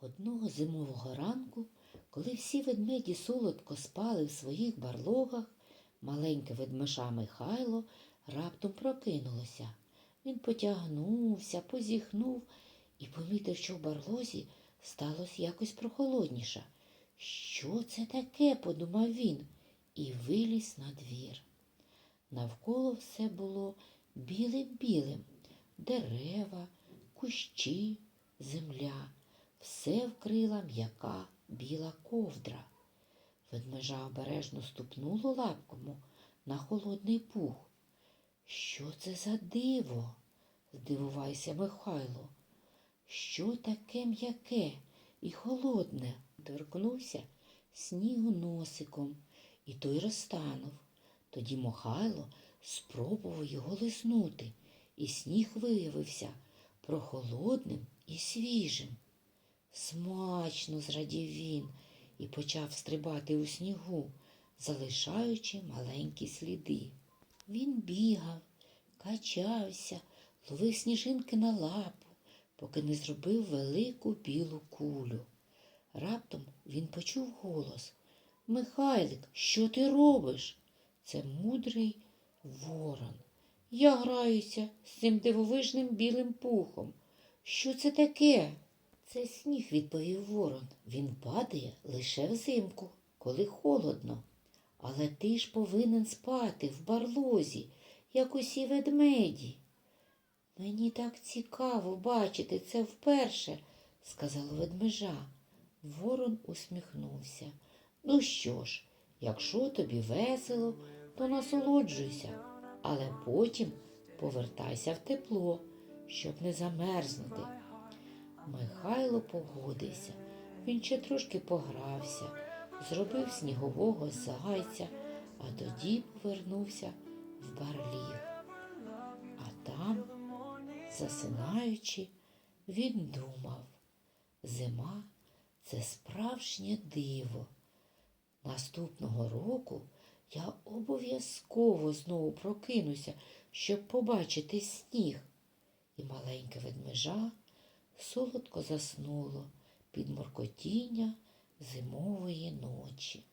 Одного зимового ранку, коли всі ведмеді солодко спали в своїх барлогах, маленьке ведмеша Михайло раптом прокинулося. Він потягнувся, позіхнув і помітив, що в барлозі сталося якось прохолодніше. Що це таке? подумав він і виліз на двір. Навколо все було білим-білим. Дерева, кущі, земля. Все вкрила м'яка біла ковдра. Ведмежа обережно ступнуло лапкому на холодний пух. Що це за диво? здивувався Михайло. Що таке м'яке і холодне? Торкнувся снігу носиком, і той розтанув. Тоді Михайло спробував його лиснути, і сніг виявився прохолодним і свіжим. Смачно зрадів він і почав стрибати у снігу, залишаючи маленькі сліди. Він бігав, качався, ловив сніжинки на лапу, поки не зробив велику білу кулю. Раптом він почув голос Михайлик, що ти робиш? Це мудрий ворон. Я граюся з цим дивовижним білим пухом. Що це таке? Це сніг, відповів ворон. Він падає лише взимку, коли холодно. Але ти ж повинен спати в барлозі, як усі ведмеді. Мені так цікаво бачити це вперше, сказала ведмежа. Ворон усміхнувся. Ну що ж, якщо тобі весело, то насолоджуйся, але потім повертайся в тепло, щоб не замерзнути. Михайло погодився. Він ще трошки погрався, зробив снігового зайця, а тоді повернувся в барліг. А там, засинаючи, він думав, зима це справжнє диво. Наступного року я обов'язково знову прокинуся, щоб побачити сніг. І маленьке ведмежа солодко заснуло під моркотіння зимової ночі.